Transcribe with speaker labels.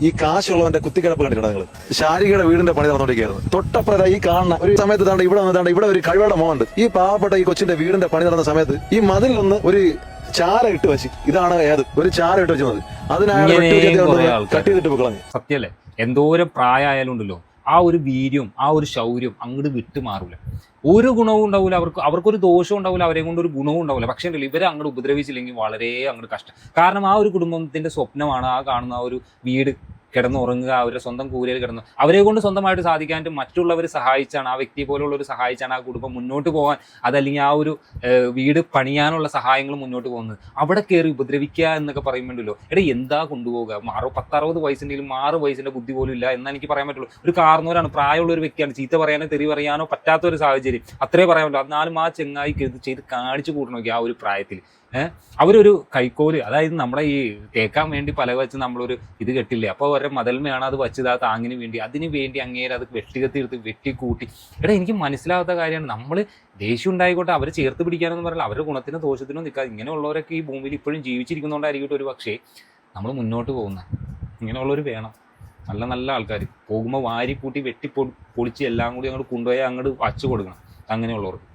Speaker 1: ഈ കാശുള്ളവന്റെ കുത്തിക്കിടപ്പ് കണ്ടിട്ടുണ്ട് നിങ്ങൾ ശാരികയുടെ വീടിന്റെ പണി നടന്നുകൊണ്ടിരിക്കുകയായിരുന്നു. തൊട്ടപ്പുറത്ത് ഈ കാണുന്ന ഒരു സമയത്ത് താണ്ട് ഇവിടെ വന്നിട്ടാണ്ട് ഇവിടെ ഒരു കഴിവയുടെ മോണ്ട് ഈ പാവപ്പെട്ട ഈ കൊച്ചിന്റെ വീടിന്റെ പണി നടന്ന സമയത്ത് ഈ മതിൽ നിന്ന് ഒരു ചാര ഇട്ട് വെച്ച് ഇതാണ് ഏത്? ഒരു ചാര ഇട്ട്
Speaker 2: വെച്ചത് ആൾക്കാര്.
Speaker 1: കട്ട് ചെയ്തിട്ട് കളഞ്ഞു.
Speaker 2: സത്യല്ലേ? എന്തോരം പ്രായമായാലും ഉണ്ടല്ലോ. ആ ഒരു വീര്യവും ആ ഒരു ശൗര്യം അങ്ങോട്ട് വിട്ടുമാറില്ല മാറൂല. ഒരു ഗുണവും ഉണ്ടാവില്ല അവർക്ക് അവർക്കൊരു ദോഷവും ഉണ്ടാവില്ല അവരെ കൊണ്ട് ഒരു ഗുണവും ഉണ്ടാവില്ല പക്ഷേ ഉണ്ടല്ലോ ഇവരെ അങ്ങോട്ട് ഉപദ്രവിച്ചില്ലെങ്കിൽ വളരെ അങ്ങോട്ട് കഷ്ടം. കാരണം ആ ഒരു കുടുംബത്തിന്റെ സ്വപ്നമാണ് ആ കാണുന്ന ആ ഒരു വീട് കിടന്നുറങ്ങുക അവരുടെ സ്വന്തം കൂരയിൽ കിടന്നു. അവരെ കൊണ്ട് സ്വന്തമായിട്ട് സാധിക്കാനും മറ്റുള്ളവർ സഹായിച്ചാണ് ആ വ്യക്തിയെ പോലുള്ളവർ സഹായിച്ചാണ് ആ കുടുംബം മുന്നോട്ട് പോകാൻ അതല്ലെങ്കിൽ ആ ഒരു വീട് പണിയാനുള്ള സഹായങ്ങൾ മുന്നോട്ട് പോകുന്നത്. അവിടെ കയറി ഉപദ്രവിക്കുക എന്നൊക്കെ പറയുമ്പോണ്ടല്ലോ എടാ എന്താ കൊണ്ടുപോകുക ആറോ പത്തറുപത് വയസ്സിന്റെയും ആറ് വയസ്സിന്റെ ബുദ്ധി പോലും ഇല്ല എന്നാ എനിക്ക് പറയാൻ പറ്റുള്ളൂ. ഒരു കാർന്നൂരാണ് പ്രായമുള്ള ഒരു വ്യക്തിയാണ് ചീത്ത പറയാനോ തെറി പറയാനോ പറ്റാത്ത ഒരു സാഹചര്യം. അത്രേ പറയാൻ പറ്റുള്ളൂ. എന്നാലും ആ ചെങ്ങായി ചെയ്ത് കാണിച്ചു കൂട്ടണമെങ്കിൽ ആ ഒരു പ്രായത്തിൽ. അവരൊരു കൈക്കോൽ. അതായത് നമ്മളെ ഈ തേക്കാൻ വേണ്ടി പല വെച്ച് നമ്മളൊരു ഇത് കെട്ടില്ലേ? അപ്പോൾ അവരുടെ മതൽമയാണ് അത് വച്ചത് ആ താങ്ങിന് വേണ്ടി. അതിന് വേണ്ടി അങ്ങേര് അത് വെട്ടികത്തി എടുത്ത് വെട്ടിക്കൂട്ടി. എടാ എനിക്ക് മനസ്സിലാവാത്ത കാര്യമാണ്. നമ്മൾ ദേഷ്യം ഉണ്ടായിക്കോട്ടെ അവരെ ചേർത്ത് പിടിക്കാനൊന്നും പറയില്ല. അവരുടെ ഗുണത്തിനോ ദോഷത്തിനോ നിൽക്കാതെ ഇങ്ങനെയുള്ളവരൊക്കെ ഈ ഭൂമിയിൽ ഇപ്പോഴും ജീവിച്ചിരിക്കുന്നതുകൊണ്ടായിരിക്കും ഒരു പക്ഷേ നമ്മൾ മുന്നോട്ട് പോകുന്നത് ഇങ്ങനെയുള്ളവർ വേണം. നല്ല നല്ല ആൾക്കാർ പോകുമ്പോൾ വാരി കൂട്ടി വെട്ടി പൊളിച്ച് എല്ലാം കൂടി അങ്ങോട്ട് കൊണ്ടുപോയി അങ്ങോട്ട് വച്ചു കൊടുക്കണം. അങ്ങനെയുള്ളവർക്ക്.